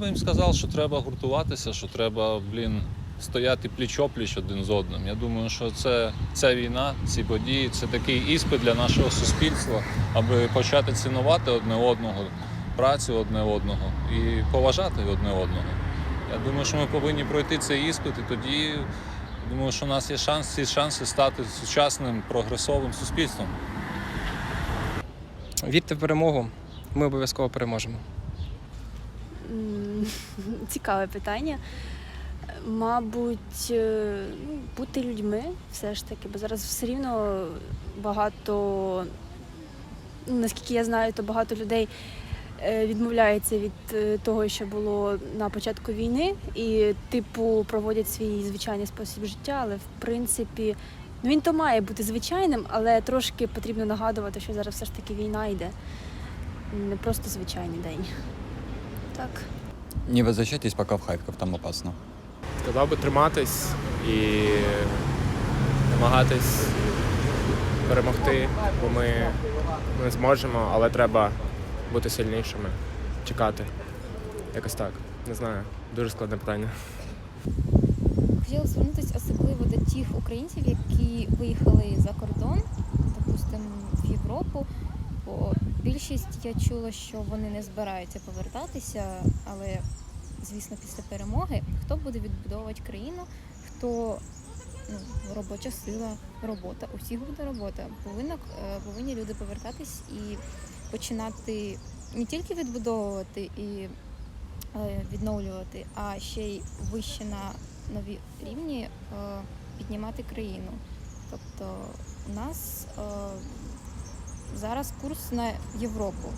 Я їм сказав, що треба гуртуватися, що треба, блін, стояти пліч-опліч один з одним. Я думаю, що це ця війна, ці події, це такий іспит для нашого суспільства, аби почати цінувати одне одного, працю одне одного і поважати одне одного. Я думаю, що ми повинні пройти цей іспит, і тоді думаю, що у нас є шанс, ці шанси стати сучасним прогресовим суспільством. Вірте в перемогу. Ми обов'язково переможемо. Цікаве питання. Мабуть, е, ну, бути людьми все ж таки, бо зараз все рівно багато, ну, наскільки я знаю, то багато людей е, відмовляється від е, того, що було на початку війни, і, типу, проводять свій звичайний спосіб життя, але в принципі. Ну, він то має бути звичайним, але трошки потрібно нагадувати, що зараз все ж таки війна йде. Не просто звичайний день. Так. Не возвращайтесь пока в Харьков, там опасно. Сказав би триматись і намагатись перемогти, бо ми не зможемо, але треба бути сильнішими, чекати. Якось так. Не знаю. Дуже складне питання. Хотіла звернутися особливо до тих українців, які виїхали за кордон, допустимо, в Європу. Бо більшість я чула, що вони не збираються повертатися, але звісно, після перемоги хто буде відбудовувати країну, хто ну, робоча сила, робота. У буде робота. Повинна, е, повинні люди повертатись і починати не тільки відбудовувати і е, відновлювати, а ще й вище на нові рівні е, піднімати країну. Тобто у нас зараз курс на Європу.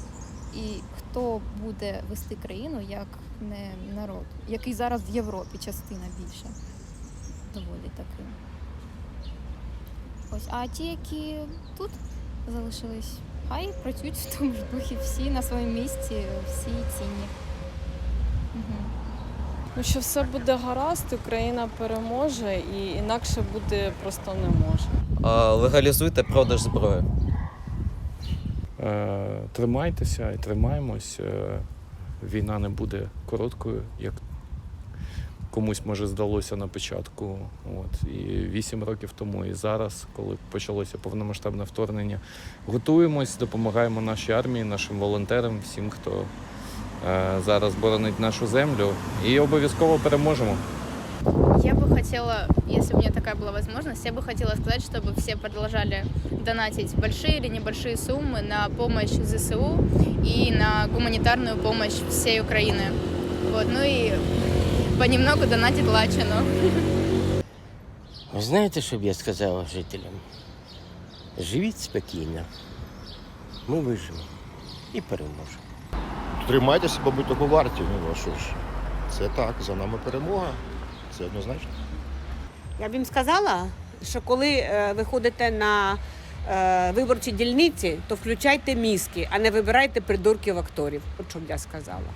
І хто буде вести країну, як не народ, який зараз в Європі частина більша, доволі таки. Ось, а ті, які тут залишились, хай працюють в тому ж духі, всі на своєму місці, всі цінні. Угу. Ну, що все буде гаразд, Україна переможе і інакше буде просто не може. А, Легалізуйте продаж зброї. Е, Тримайтеся і тримаємось. Е, Війна не буде короткою, як комусь може здалося на початку. От. І вісім років тому, і зараз, коли почалося повномасштабне вторгнення, готуємось, допомагаємо нашій армії, нашим волонтерам, всім, хто е, зараз боронить нашу землю, і обов'язково переможемо. Я бы хотела, если бы у меня такая была возможность, я бы хотела сказать, чтобы все продолжали донатить большие или небольшие суммы на помощь ЗСУ и на гуманитарную помощь всей Украины. Вот, ну и понемногу донатить Лачину. Ви знаєте, що б я сказала жителям? Живіть спокійно. Ми виживемо і переможемо. Тримайтеся, бо будь того варті. Ну, а що ж, це так, за нами перемога. Це однозначно. Я б їм сказала, що коли е, ви ходите на е, виборчі дільниці, то включайте мізки, а не вибирайте придурків акторів. От що б я сказала.